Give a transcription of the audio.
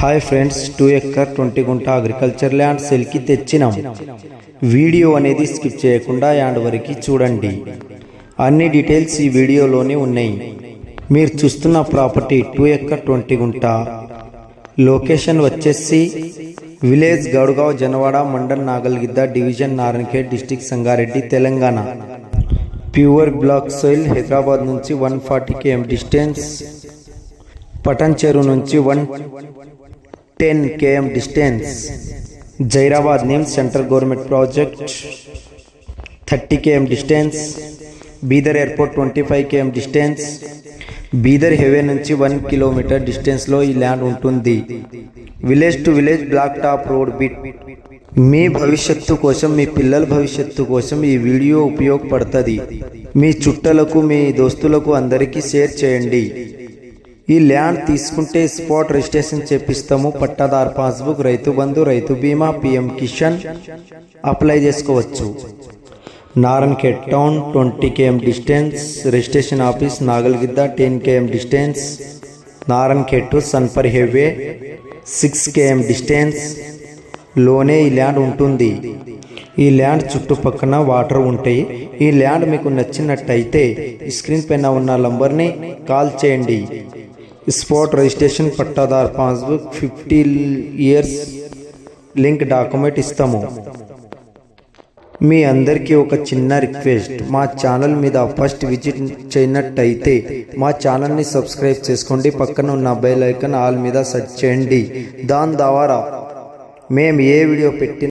Hi friends two acre twenty గుంట agriculture land సెల్కి తెచ్చినాం. వీడియో అనేది స్కిప్ చేయకుండా యాండ్ వరకు చూడండి. అన్ని డీటెయిల్స్ ఈ వీడియోలోనే ఉన్నాయి. మీరు చూస్తున్న ప్రాపర్టీ టూ ఎక్కర్ ట్వంటీ గుంట. లొకేషన్ వచ్చేసి village Goudgaon Janawada mandal Nagalgidda division Narayankhed district Sangareddy Telangana. Pure black soil Hyderabad నుంచి one forty KM distance Patancheru నుంచి one ten KM distance. Zaheerabad name central government project thirty KM distance. Bidar airport twenty five KM distance. Bidar highway నుంచి one kilometre డిస్టెన్స్లో ఈ land ఉంటుంది. Village to village black top road bit. మీ భవిష్యత్తు కోసం మీ పిల్లల భవిష్యత్తు కోసం ఈ వీడియో ఉపయోగపడుతుంది. మీ చుట్టలకు మీ దోస్తులకు అందరికీ షేర్ చేయండి. ఈ ల్యాండ్ తీసుకుంటే స్పాట్ రిజిస్ట్రేషన్ చేపిస్తాము. Pattadar passbook Rythu Bandhu Rythu Bima PM Kisan apply చేసుకోవచ్చు. Narayankhed town twenty KM distance registration office Nagalgidda ten KM distance Narayankhed to సన్పర్ highway six KM డిస్టెన్స్లోనే ఈ ల్యాండ్ ఉంటుంది. ఈ ల్యాండ్ చుట్టుపక్కన వాటర్ ఉంటాయి. ఈ ల్యాండ్ మీకు నచ్చినట్టయితే స్క్రీన్ పైన ఉన్న నంబర్ని కాల్ చేయండి. Spot registration pattadar passbook fifty years link document ఇస్తాము. మీ అందరికీ ఒక చిన్న రిక్వెస్ట్ మా ఛానల్ మీద ఫస్ట్ విజిట్ చేయనట్టయితే మా ఛానల్ని సబ్స్క్రైబ్ చేసుకోండి. పక్కన ఉన్న బెల్ ఐకన్ ఆల్ మీద సెట్ చేయండి. దాని ద్వారా మేము ఏ వీడియో పెట్టిన